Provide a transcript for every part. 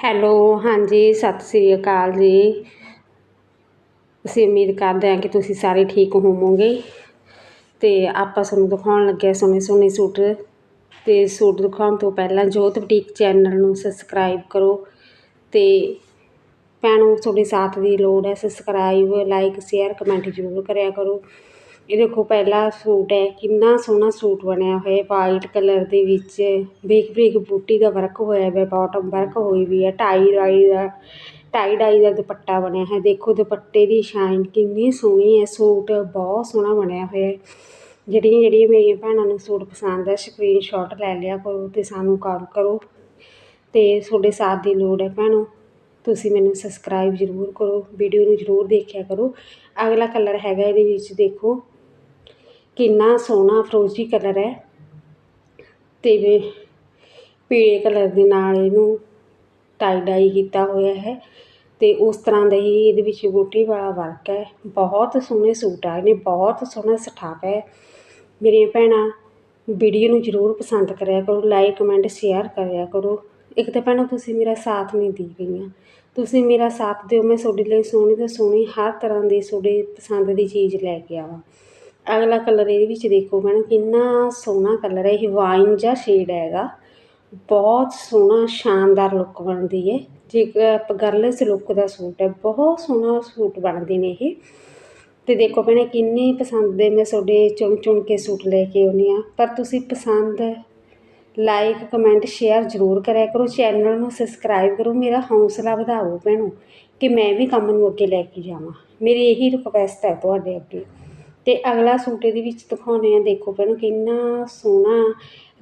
Hello, ਹਾਂਜੀ, ਸਤਿ ਸ੍ਰੀ ਅਕਾਲ ਜੀ। ਅਸੀਂ ਉਮੀਦ ਕਰਦੇ ਹਾਂ ਕਿ ਤੁਸੀਂ ਸਾਰੇ ਠੀਕ ਹੋਵੋਗੇ। ਅਤੇ ਆਪਾਂ ਤੁਹਾਨੂੰ ਦਿਖਾਉਣ ਲੱਗੇ ਸੋਹਣੇ ਸੋਹਣੇ ਸੂਟ। ਅਤੇ ਸੂਟ ਦਿਖਾਉਣ ਤੋਂ ਪਹਿਲਾਂ ਜੋਤ ਬੁਟੀਕ ਚੈਨਲ ਨੂੰ ਸਬਸਕ੍ਰਾਈਬ ਕਰੋ। ਅਤੇ ਭੈਣੋ, ਤੁਹਾਡੇ ਸਾਥ ਦੀ ਲੋੜ ਹੈ ਸਬਸਕ੍ਰਾਈਬ ਲਾਈਕ ਸ਼ੇਅਰ ਕਮੈਂਟ ਜ਼ਰੂਰ ਕਰਿਆ ਕਰੋ। ਇਹ ਦੇਖੋ ਪਹਿਲਾ ਸੂਟ ਹੈ, ਕਿੰਨਾ ਸੋਹਣਾ ਸੂਟ ਬਣਿਆ ਹੋਇਆ ਵਾਈਟ ਕਲਰ ਦੇ ਵਿੱਚ। ਬਰੀਕ ਬਰੀਕ ਬੂਟੀ ਦਾ ਵਰਕ ਹੋਇਆ ਹੋਇਆ ਬਾਟਮ ਵਰਕ ਹੋਈ ਵੀ ਹੈ ਟਾਈ ਰਾਈ ਦਾ ਟਾਈ ਡਾਈ ਦਾ ਦੁਪੱਟਾ ਬਣਿਆ ਹੈ ਦੇਖੋ ਦੁਪੱਟੇ ਦੀ ਸ਼ਾਈਨ ਕਿੰਨੀ ਸੋਹਣੀ ਹੈ, ਸੂਟ ਬਹੁਤ ਸੋਹਣਾ ਬਣਿਆ ਹੋਇਆ ਜਿਹੜੀਆਂ ਜਿਹੜੀਆਂ ਮੇਰੀਆਂ ਭੈਣਾਂ ਨੂੰ ਸੂਟ ਪਸੰਦ ਹੈ ਸਕਰੀਨਸ਼ਾਟ ਲੈ ਲਿਆ ਕਰੋ ਅਤੇ ਸਾਨੂੰ ਕਾਲ ਕਰੋ। ਅਤੇ ਤੁਹਾਡੇ ਸਾਥ ਦੀ ਲੋੜ ਹੈ ਭੈਣੋ, ਤੁਸੀਂ ਮੈਨੂੰ ਸਬਸਕ੍ਰਾਈਬ ਜ਼ਰੂਰ ਕਰੋ ਵੀਡੀਓ ਨੂੰ ਜ਼ਰੂਰ ਦੇਖਿਆ ਕਰੋ। ਅਗਲਾ ਕਲਰ ਹੈਗਾ ਇਹਦੇ ਵਿੱਚ ਦੇਖੋ। ਕਿੰਨਾ ਸੋਹਣਾ ਫਰੋਜ਼ੀ ਕਲਰ ਹੈ। ਅਤੇ ਪੀਲੇ ਕਲਰ ਦੇ ਨਾਲ ਇਹਨੂੰ ਟਾਈ ਡਾਈ ਕੀਤਾ ਹੋਇਆ ਹੈ। ਅਤੇ ਉਸ ਤਰ੍ਹਾਂ ਦਾ ਹੀ ਇਹਦੇ ਵਿੱਚ ਬੂਟੀ ਵਾਲਾ ਵਰਕ ਹੈ। ਬਹੁਤ ਸੋਹਣੇ ਸੂਟ ਆ, ਇਹਨੇ ਬਹੁਤ ਸੋਹਣਾ ਸਟਾਫ ਹੈ। ਮੇਰੀਆਂ ਭੈਣਾਂ ਵੀਡੀਓ ਨੂੰ ਜ਼ਰੂਰ ਪਸੰਦ ਕਰਿਆ ਕਰੋ ਲਾਈਕ ਕਮੈਂਟ ਸ਼ੇਅਰ ਕਰਿਆ ਕਰੋ। ਇੱਕ ਤਾਂ ਭੈਣਾਂ ਤੁਸੀਂ ਮੇਰਾ ਸਾਥ ਨਹੀਂ ਦੇ ਰਹੀਆਂ। ਤੁਸੀਂ ਮੇਰਾ ਸਾਥ ਦਿਓ, ਮੈਂ ਤੁਹਾਡੇ ਲਈ ਸੋਹਣੀ ਤੋਂ ਸੋਹਣੀ ਹਰ ਤਰ੍ਹਾਂ ਦੀ ਤੁਹਾਡੇ ਪਸੰਦ ਦੀ ਚੀਜ਼ ਲੈ ਕੇ ਆਵਾਂ। ਅਗਲਾ ਕਲਰ ਇਹਦੇ ਵਿੱਚ ਦੇਖੋ ਭੈਣੋ ਕਿੰਨਾ ਸੋਹਣਾ ਕਲਰ ਹੈ, ਇਹ ਵਾਈਨ ਜਿਹਾ ਸ਼ੇਡ ਹੈਗਾ ਬਹੁਤ ਸੋਹਣਾ, ਸ਼ਾਨਦਾਰ ਲੁੱਕ ਬਣਦੀ ਹੈ ਜੇ ਗਰਲਸ ਲੁੱਕ ਦਾ ਸੂਟ ਹੈ, ਬਹੁਤ ਸੋਹਣਾ ਸੂਟ ਬਣਦੇ ਨੇ ਇਹ। ਅਤੇ ਦੇਖੋ ਭੈਣੇ, ਕਿੰਨੇ ਪਸੰਦ ਦੇ ਮੈਂ ਤੁਹਾਡੇ ਚੁਣ ਚੁਣ ਕੇ ਸੂਟ ਲੈ ਕੇ ਆਉਂਦੀ ਹਾਂ। ਪਰ ਤੁਸੀਂ ਪਸੰਦ ਲਾਈਕ ਕਮੈਂਟ ਸ਼ੇਅਰ ਜ਼ਰੂਰ ਕਰਿਆ ਕਰੋ। ਚੈਨਲ ਨੂੰ ਸਬਸਕ੍ਰਾਈਬ ਕਰੋ। ਮੇਰਾ ਹੌਸਲਾ ਵਧਾਓ ਭੈਣੋ, ਕਿ ਮੈਂ ਵੀ ਕੰਮ ਨੂੰ ਅੱਗੇ ਲੈ ਕੇ ਜਾਵਾਂ। ਮੇਰੀ ਇਹੀ ਰਿਕੁਐਸਟ ਹੈ ਤੁਹਾਡੇ ਅੱਗੇ। ਅਤੇ ਅਗਲਾ ਸੂਟ ਇਹਦੇ ਵਿੱਚ ਦਿਖਾਉਂਦੇ ਹਾਂ। ਦੇਖੋ ਪਹਿਲਾਂ ਕਿੰਨਾ ਸੋਹਣਾ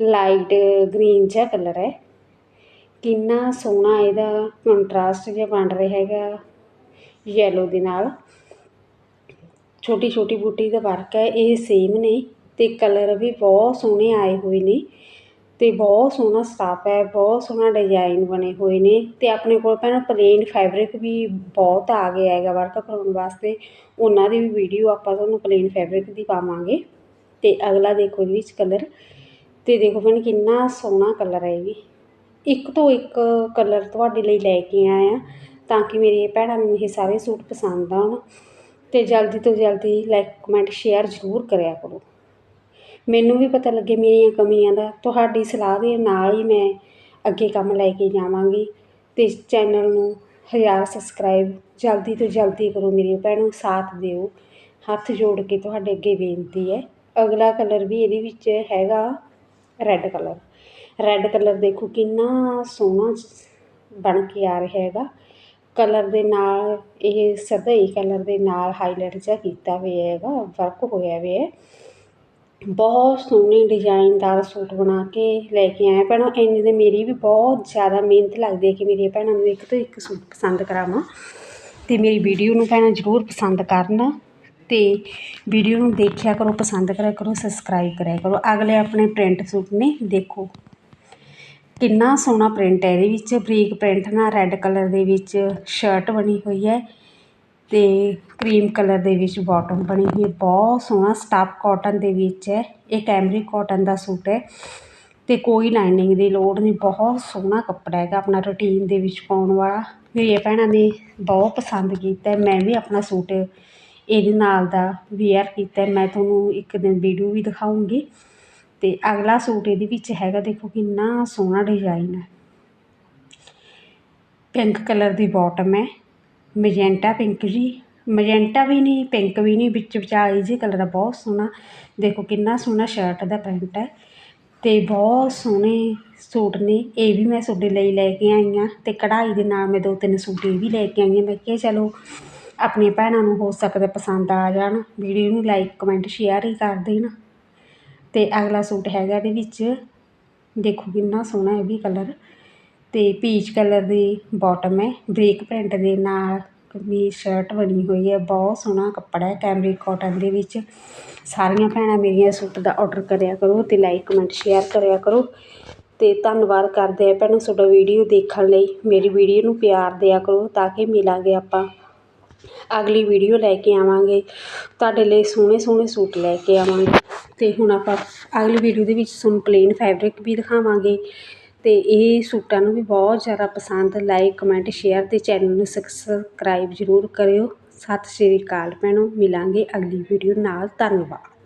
ਲਾਈਟ ਗ੍ਰੀਨ ਜਿਹਾ ਕਲਰ ਹੈ। ਕਿੰਨਾ ਸੋਹਣਾ ਇਹਦਾ ਕੰਟਰਾਸਟ ਜਿਹਾ ਬਣ ਰਿਹਾ ਹੈਗਾ ਯੈਲੋ ਦੇ ਨਾਲ। ਛੋਟੀ ਛੋਟੀ ਬੂਟੀ ਦਾ ਵਰਕ ਹੈ। ਇਹ ਸੇਮ ਨੇ ਅਤੇ ਕਲਰ ਵੀ ਬਹੁਤ ਸੋਹਣੇ ਆਏ ਹੋਏ ਨੇ। ਅਤੇ ਬਹੁਤ ਸੋਹਣਾ ਸਟਾਫ ਹੈ, ਬਹੁਤ ਸੋਹਣਾ ਡਿਜ਼ਾਇਨ ਬਣੇ ਹੋਏ ਨੇ ਅਤੇ ਆਪਣੇ ਕੋਲ ਭੈਣਾਂ ਪਲੇਨ ਫੈਬਰਿਕ ਵੀ ਬਹੁਤ ਆ ਗਿਆ ਹੈਗਾ ਵਰਕ ਕਰਵਾਉਣ ਵਾਸਤੇ। ਉਹਨਾਂ ਦੀ ਵੀ ਵੀਡੀਓ ਆਪਾਂ ਤੁਹਾਨੂੰ ਪਲੇਨ ਫੈਬਰਿਕ ਦੀ ਪਾਵਾਂਗੇ ਅਤੇ ਅਗਲਾ ਦੇਖੋ ਇਹਦੇ ਵਿੱਚ ਕਲਰ ਅਤੇ ਦੇਖੋ ਭੈਣ ਕਿੰਨਾ ਸੋਹਣਾ ਕਲਰ ਹੈ ਇਹ ਵੀ। ਇੱਕ ਤੋਂ ਇੱਕ ਕਲਰ ਤੁਹਾਡੇ ਲਈ ਲੈ ਕੇ ਆਏ ਆ ਤਾਂ ਕਿ ਮੇਰੀ ਭੈਣਾਂ ਨੂੰ ਇਹ ਸਾਰੇ ਸੂਟ ਪਸੰਦ ਆਉਣ ਅਤੇ ਜਲਦੀ ਤੋਂ ਜਲਦੀ ਲਾਈਕ ਕਮੈਂਟ ਸ਼ੇਅਰ ਜ਼ਰੂਰ ਕਰਿਆ ਕਰੋ। ਮੈਨੂੰ ਵੀ ਪਤਾ ਲੱਗੇ ਮੇਰੀਆਂ ਕਮੀਆਂ ਦਾ, ਤੁਹਾਡੀ ਸਲਾਹ ਦੇ ਨਾਲ ਹੀ ਮੈਂ ਅੱਗੇ ਕੰਮ ਲੈ ਕੇ ਜਾਵਾਂਗੀ ਅਤੇ ਇਸ ਚੈਨਲ ਨੂੰ ਹਜ਼ਾਰ ਸਬਸਕ੍ਰਾਈਬ ਜਲਦੀ ਤੋਂ ਜਲਦੀ ਕਰੋ ਮੇਰੀ ਭੈਣੋ, ਸਾਥ ਦਿਓ, ਹੱਥ ਜੋੜ ਕੇ ਤੁਹਾਡੇ ਅੱਗੇ ਬੇਨਤੀ ਹੈ। ਅਗਲਾ ਕਲਰ ਵੀ ਇਹਦੇ ਵਿੱਚ ਹੈਗਾ ਰੈੱਡ ਕਲਰ ਰੈੱਡ ਕਲਰ ਦੇਖੋ ਕਿੰਨਾ ਸੋਹਣਾ ਬਣ ਕੇ ਆ ਰਿਹਾ ਹੈਗਾ। ਕਲਰ ਦੇ ਨਾਲ, ਇਹ ਸਦਈ ਕਲਰ ਦੇ ਨਾਲ ਹਾਈਲਾਈਟ ਜਿਹਾ ਕੀਤਾ ਹੋਇਆ ਹੈਗਾ ਵਰਕ ਹੋਇਆ ਹੋਇਆ ਹੈ। ਬਹੁਤ ਸੋਹਣੇ ਡਿਜ਼ਾਇਨਦਾਰ ਸੂਟ ਬਣਾ ਕੇ ਲੈ ਕੇ ਆਏ ਭੈਣਾਂ ਇੰਨੇ ਦੇ ਮੇਰੀ ਵੀ ਬਹੁਤ ਜ਼ਿਆਦਾ ਮਿਹਨਤ ਲੱਗਦੀ ਹੈ ਕਿ ਮੇਰੀਆਂ ਭੈਣਾਂ ਨੂੰ ਇੱਕ ਤੋਂ ਇੱਕ ਸੂਟ ਪਸੰਦ ਕਰਾਵਾਂ। ਅਤੇ ਮੇਰੀ ਵੀਡੀਓ ਨੂੰ ਭੈਣਾਂ ਜ਼ਰੂਰ ਪਸੰਦ ਕਰਨ ਅਤੇ ਵੀਡੀਓ ਨੂੰ ਦੇਖਿਆ ਕਰੋ, ਪਸੰਦ ਕਰਿਆ ਕਰੋ ਸਬਸਕ੍ਰਾਈਬ ਕਰਿਆ ਕਰੋ। ਅਗਲੇ ਆਪਣੇ ਪ੍ਰਿੰਟ ਸੂਟ ਨੇ ਦੇਖੋ। ਕਿੰਨਾ ਸੋਹਣਾ ਪ੍ਰਿੰਟ ਹੈ ਇਹਦੇ ਵਿੱਚ। ਬਰੀਕ ਪ੍ਰਿੰਟ ਨਾਲ ਰੈੱਡ ਕਲਰ ਦੇ ਵਿੱਚ ਸ਼ਰਟ ਬਣੀ ਹੋਈ ਹੈ। ਅਤੇ ਕਰੀਮ ਕਲਰ ਦੇ ਵਿੱਚ ਬਾਟਮ ਬਣੀ ਹੋਈ ਹੈ। ਬਹੁਤ ਸੋਹਣਾ ਸਟਾਫ ਕੋਟਨ ਦੇ ਵਿੱਚ ਹੈ। ਇਹ ਕੈਮਰਿਕ ਕੋਟਨ ਦਾ ਸੂਟ ਹੈ। ਅਤੇ ਕੋਈ ਲਾਈਨਿੰਗ ਦੀ ਲੋੜ ਨਹੀਂ। ਬਹੁਤ ਸੋਹਣਾ ਕੱਪੜਾ ਹੈਗਾ ਆਪਣਾ ਰੂਟੀਨ ਦੇ ਵਿੱਚ ਪਾਉਣ ਵਾਲਾ। ਮੇਰੀਆਂ ਭੈਣਾਂ ਨੇ ਬਹੁਤ ਪਸੰਦ ਕੀਤਾ ਮੈਂ ਵੀ ਆਪਣਾ ਸੂਟ ਇਹਦੇ ਨਾਲ ਦਾ ਵੇਅਰ ਕੀਤਾ ਮੈਂ ਤੁਹਾਨੂੰ ਇੱਕ ਦਿਨ ਵੀਡੀਓ ਵੀ ਦਿਖਾਊਂਗੀ ਅਤੇ ਅਗਲਾ ਸੂਟ ਇਹਦੇ ਵਿੱਚ ਹੈਗਾ। ਦੇਖੋ ਕਿੰਨਾ ਸੋਹਣਾ ਡਿਜ਼ਾਈਨ ਹੈ। ਪਿੰਕ ਕਲਰ ਦੀ ਬਾਟਮ ਹੈ। ਮਜੈਂਟਾ ਪਿੰਕ ਜੀ। ਮਜੈਂਟਾ ਵੀ ਨਹੀਂ, ਪਿੰਕ ਵੀ ਨਹੀਂ। ਵਿੱਚ ਵਿਚਾਲੇ ਜਿਹੇ ਕਲਰ ਦਾ ਬਹੁਤ ਸੋਹਣਾ। ਦੇਖੋ ਕਿੰਨਾ ਸੋਹਣਾ ਸ਼ਰਟ ਦਾ ਪੈਂਟ ਹੈ। ਅਤੇ ਬਹੁਤ ਸੋਹਣੇ ਸੂਟ ਨੇ। ਇਹ ਵੀ ਮੈਂ ਤੁਹਾਡੇ ਲਈ ਲੈ ਕੇ ਆਈ ਹਾਂ। ਅਤੇ ਕਢਾਈ ਦੇ ਨਾਲ ਮੈਂ ਦੋ ਤਿੰਨ ਸੂਟ ਇਹ ਵੀ ਲੈ ਕੇ ਆਈ ਹਾਂ। ਮੈਂ ਕਿਹਾ ਚਲੋ, ਆਪਣੀਆਂ ਭੈਣਾਂ ਨੂੰ ਹੋ ਸਕਦਾ ਪਸੰਦ ਆ ਜਾਣ। ਵੀਡੀਓ ਨੂੰ ਲਾਈਕ ਕਮੈਂਟ ਸ਼ੇਅਰ ਹੀ ਕਰ ਦੇਣ। ਅਤੇ ਅਗਲਾ ਸੂਟ ਹੈਗਾ ਇਹਦੇ ਵਿੱਚ। ਦੇਖੋ ਕਿੰਨਾ ਸੋਹਣਾ ਇਹ ਵੀ ਕਲਰ ਅਤੇ ਪੀਚ ਕਲਰ ਦੀ ਬੋਟਮ ਹੈ ਬਰੀਕ ਪ੍ਰਿੰਟ ਦੇ ਨਾਲ ਕਮੀਜ਼ ਸ਼ਰਟ ਬਣੀ ਹੋਈ ਹੈ, ਬਹੁਤ ਸੋਹਣਾ ਕੱਪੜਾ ਹੈ ਕੈਮਰਿਕ ਕੋਟਨ ਦੇ ਵਿੱਚ। ਸਾਰੀਆਂ ਭੈਣਾਂ ਮੇਰੀਆਂ ਸੂਟ ਦਾ ਔਡਰ ਕਰਿਆ ਕਰੋ ਅਤੇ ਲਾਈਕ ਕਮੈਂਟ ਸ਼ੇਅਰ ਕਰਿਆ ਕਰੋ। ਅਤੇ ਧੰਨਵਾਦ ਕਰਦੇ ਆ ਭੈਣੋ ਤੁਹਾਡਾ ਵੀਡੀਓ ਦੇਖਣ ਲਈ। ਮੇਰੀ ਵੀਡੀਓ ਨੂੰ ਪਿਆਰ ਦਿਆ ਕਰੋ ਤਾਂ ਕਿ ਮਿਲਾਂਗੇ ਆਪਾਂ। ਅਗਲੀ ਵੀਡੀਓ ਲੈ ਕੇ ਆਵਾਂਗੇ। ਤੁਹਾਡੇ ਲਈ ਸੋਹਣੇ ਸੋਹਣੇ ਸੂਟ ਲੈ ਕੇ ਆਵਾਂਗੇ। ਅਤੇ ਹੁਣ ਆਪਾਂ ਅਗਲੀ ਵੀਡੀਓ ਦੇ ਵਿੱਚ ਤੁਹਾਨੂੰ ਪਲੇਨ ਫੈਬਰਿਕ ਵੀ ਦਿਖਾਵਾਂਗੇ। ਅਤੇ ਇਹ ਸੂਟਾਂ ਨੂੰ ਵੀ ਬਹੁਤ ਜ਼ਿਆਦਾ ਪਸੰਦ ਲਾਈਕ ਕਮੈਂਟ ਸ਼ੇਅਰ ਅਤੇ ਚੈਨਲ ਨੂੰ ਸਬਸਕ੍ਰਾਈਬ ਜ਼ਰੂਰ ਕਰਿਓ। ਸਤਿ ਸ਼੍ਰੀ ਅਕਾਲ ਭੈਣੋ, ਮਿਲਾਂਗੇ ਅਗਲੀ ਵੀਡੀਓ ਨਾਲ, ਧੰਨਵਾਦ।